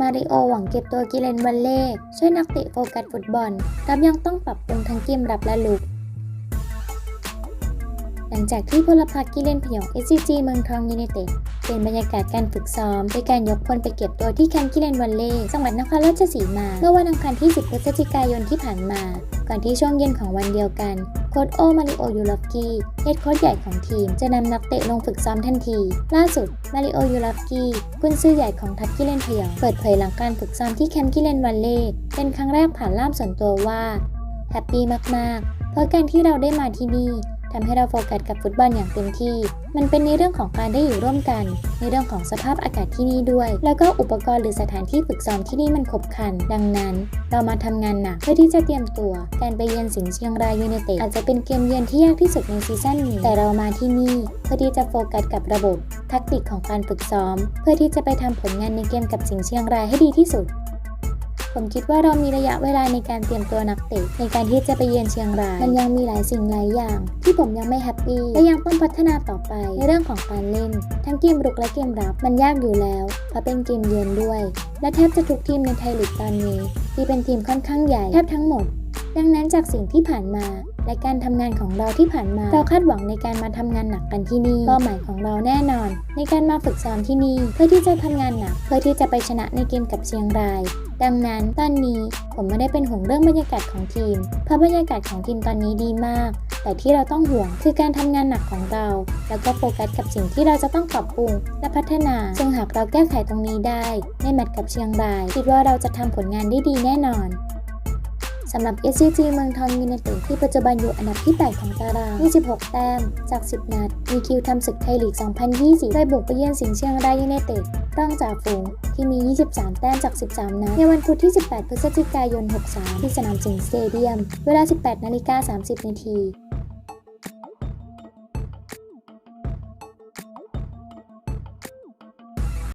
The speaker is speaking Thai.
มาริโอหวังเก็บตัวกิเลนวันเล่ช่วยนักเตะโฟกัสฟุตบอลรับยังต้องปรับปรุงทั้งเกมรับและลุก หลังจากที่พลพรรคกิเลนพยอง SCG เมืองทองยูไนเต็ดเปลี่ยนบรรยากาศการฝึกซ้อมด้วยการยกพลไปเก็บตัวที่แคมป์กิเลนวันเล่จังหวัดนครราชสีมา เมื่อวันอังคารที่ 10 พฤศจิกายนที่ผ่านมา ก่อนที่ช่วงเย็นของวันเดียวกัน โค้ชโอมาริโอยูรอฟกี้เฮดโค้ชใหญ่ของทีม จะนำนักเตะลงฝึกซ้อมทันที ล่าสุดมาริโอยูรอฟกี้กุนซือใหญ่ของทัพกิเลนพยองเปิดเผยหลังการฝึกซ้อมที่แคมป์กิเลนวันเล่เป็นครั้งแรกผ่านล่ามส่วนตัวว่าแฮปปี้มากๆ เพราะการที่เราได้มาที่นี่ ทำให้เราโฟกัสกับฟุตบอลอย่างเต็มที่ มันเป็นในเรื่องของการได้อยู่ร่วมกัน ในเรื่องของสภาพอากาศที่นี่ด้วย แล้วก็อุปกรณ์หรือสถานที่ฝึกซ้อมที่นี่มันครบครัน ดังนั้น เรามาทำงานหนักเพื่อที่จะเตรียมตัว การไปเยือนสิงห์เชียงรายยูไนเต็ดอาจจะเป็นเกมเยือนที่ยากที่สุดในซีซั่นนี้แต่เรามาที่นี่ เพื่อที่จะโฟกัสกับระบบทักติกของการฝึกซ้อม เพื่อที่จะไปทำผลงานในเกมกับสิงห์เชียงรายให้ดีที่สุด ผมคิดว่าเรามีระยะเวลาในการเตรียมตัวนักเตะในการที่จะไปเยือนเชียงราย มันยังมีหลายสิ่งหลายอย่าง ที่ผมยังไม่แฮปปี้และยังต้องพัฒนาต่อไปในเรื่องของการเล่น ทั้งเกมรุกและเกมรับมันยากอยู่แล้วเพราะเป็นเกมเยือนด้วย และแทบจะทุกทีมในไทยลีกตอนนี้ที่เป็นทีมค่อนข้างใหญ่แทบทั้งหมด ดังนั้นจากสิ่งที่ผ่านมา และการทำงานของเราที่ผ่านมา เราคาดหวังในการมาทำงานหนักกันที่นี่เป้าหมายของเราแน่นอน ในการมาฝึกซ้อมที่นี่ เพื่อที่จะทำงานหนัก เพื่อที่จะไปชนะในเกมกับเชียงราย ดังนั้นตอนนี้ผมไม่ได้เป็นห่วงเรื่องบรรยากาศของทีม เพราะบรรยากาศของทีมตอนนี้ดีมาก แต่ที่เราต้องห่วงคือการทำงานหนักของเรา แล้วก็โฟกัสกับสิ่งที่เราจะต้องปรับปรุง และพัฒนาซึ่งหากเราแก้ไขตรงนี้ได้ในแมตช์กับเชียงราย คิดว่าเราจะทำผลงานได้ดีแน่นอน สำหรับ SCG เมืองทองยูเนเต็ดที่ปัจจุบันอยู่อันดับที่ 8 ของตาราง 26 แต้ม จาก 10 นัด มีคิวทำศึกไทยลีก 2020 ได้บุกไปเยือนสิงห์เชียงรายยูเนเต็ดร่องจ่าฝูงที่มี 23 แต้มจาก 13 นัด ในวันพุธที่ 18 พฤศจิกายน 63 ที่สนามสิงห์สเตเดียม เวลา 18 นาฬิกา 30 นาที